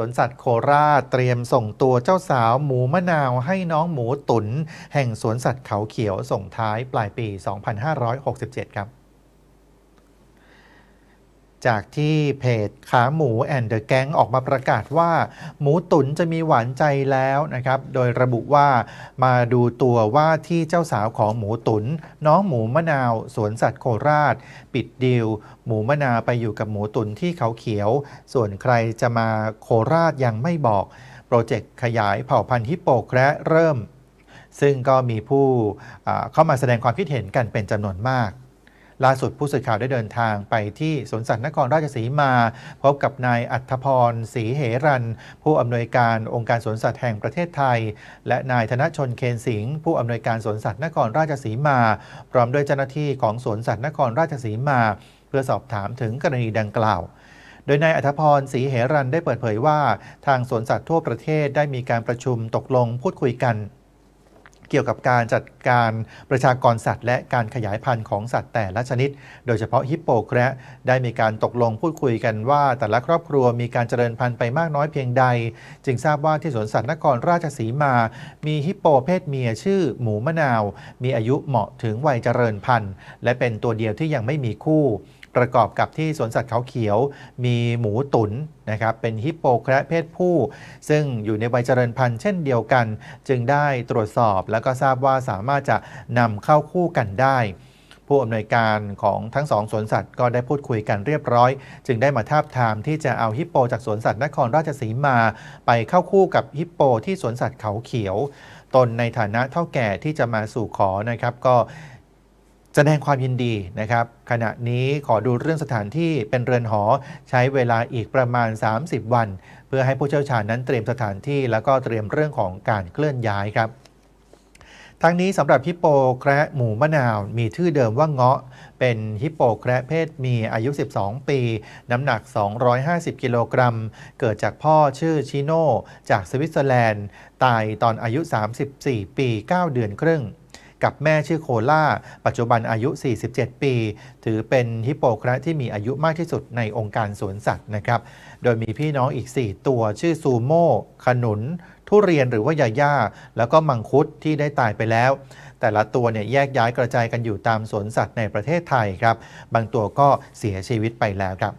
สวนสัตว์โคราชเตรียมส่งตัวเจ้าสาวหมูมะนาวให้น้องหมูตุนแห่งสวนสัตว์เขาเขียวส่งท้ายปลายปี 2567 ครับ จากที่เพจขาหมูแอนเดอะแก๊งออกมาประกาศว่า หมูตุ๋นจะมีหวานใจแล้วนะครับ โดยระบุว่ามาดูตัวว่าที่เจ้าสาวของหมูตุนน้องหมูมะนาวสวนสัตว์โคราช ปิดดีลหมูมะนาวไปอยู่กับหมูตุ๋นที่เขาเขียว ส่วนใครจะมาโคราชยังไม่บอก โปรเจกต์ขยายเผ่าพันธุ์ฮิปโปแคระเริ่ม ซึ่งก็มีผู้เข้ามาแสดงความคิดเห็นกันเป็นจำนวนมาก ล่าสุดผู้สื่อข่าวได้เดินทางไปที่สวนสัตว์นครราชสีมา พบกับนายอัธพรศรีเหรัน ผู้อำนวยการองค์การสวนสัตว์แห่งประเทศไทย และนายธนชนเคนสิงห์ผู้อำนวยการสวนสัตว์นครราชสีมา พร้อมด้วยเจ้าหน้าที่ของสวนสัตว์นครราชสีมา เพื่อสอบถามถึงกรณีดังกล่าวโดยนายอัธพรศรีเหรันได้เปิดเผยว่า ทางสวนสัตว์ทั่วประเทศได้มีการประชุมตกลงพูดคุยกัน เกี่ยวกับการจัดการประชากรสัตว์ และการขยายพันธุ์ของสัตว์แต่ละชนิด โดยเฉพาะฮิปโปแคระได้มีการตกลงพูดคุยกันว่า แต่ละครอบครัวมีการเจริญพันธุ์ไปมากน้อยเพียงใด จึงทราบว่าที่สวนสัตว์นครราชสีมา มีฮิปโปเพศเมียชื่อหมูมะนาว มีอายุเหมาะถึงวัยเจริญพันธุ์ และเป็นตัวเดียวที่ยังไม่มีคู่ ประกอบกับที่สวนสัตว์เขาเขียว มีหมูตุนนะครับเป็นฮิปโปแคระเพศผู้ ซึ่งอยู่ในวัยเจริญพันธุ์เช่นเดียวกัน จึงได้ตรวจสอบแล้วก็ทราบว่าสามารถจะนำเข้าคู่กันได้ผู้อำนวยการของทั้งสองสวนสัตว์ก็ได้พูดคุยกันเรียบร้อย จึงได้มาทาบทามที่จะเอาฮิปโปจากสวนสัตว์นครราชสีมาไปเข้าคู่กับฮิปโปที่สวนสัตว์เขาเขียว ตนในฐานะเท่าแก่ที่จะมาสู่ขอนะครับก็ แสดงความยินดีนะครับ ขณะนี้ขอดูเรื่องสถานที่เป็นเรือนหอใช้เวลาอีกประมาณ 30 วัน เพื่อให้ผู้เชี่ยวชาญนั้นเตรียมสถานที่แล้วก็เตรียมเรื่องของการเคลื่อนย้ายครับทั้งนี้สำหรับฮิปโปแคระหมูมะนาวมีชื่อเดิมว่าเงาะ เป็นฮิปโปแคระเพศเมียอายุ 12 ปี น้ำหนัก 250 กิโลกรัม เกิดจากพ่อชื่อชิโน่จากสวิตเซอร์แลนด์ ตายตอนอายุ 34 ปี 9 เดือนครึ่ง กับแม่ชื่อโคล่า ปัจจุบันอายุ 47 ปี ถือเป็นฮิปโปแคระที่มีอายุมากที่สุดในองค์การสวนสัตว์นะครับ โดยมีพี่น้องอีก 4 ตัวชื่อซูโม่ขนุน ทุเรียนหรือว่ายาย่า แล้วก็มังคุดที่ได้ตายไปแล้ว แต่ละตัวเนี่ยแยกย้ายกระจายกันอยู่ตามสวนสัตว์ในประเทศไทยครับ บางตัวก็เสียชีวิตไปแล้วครับ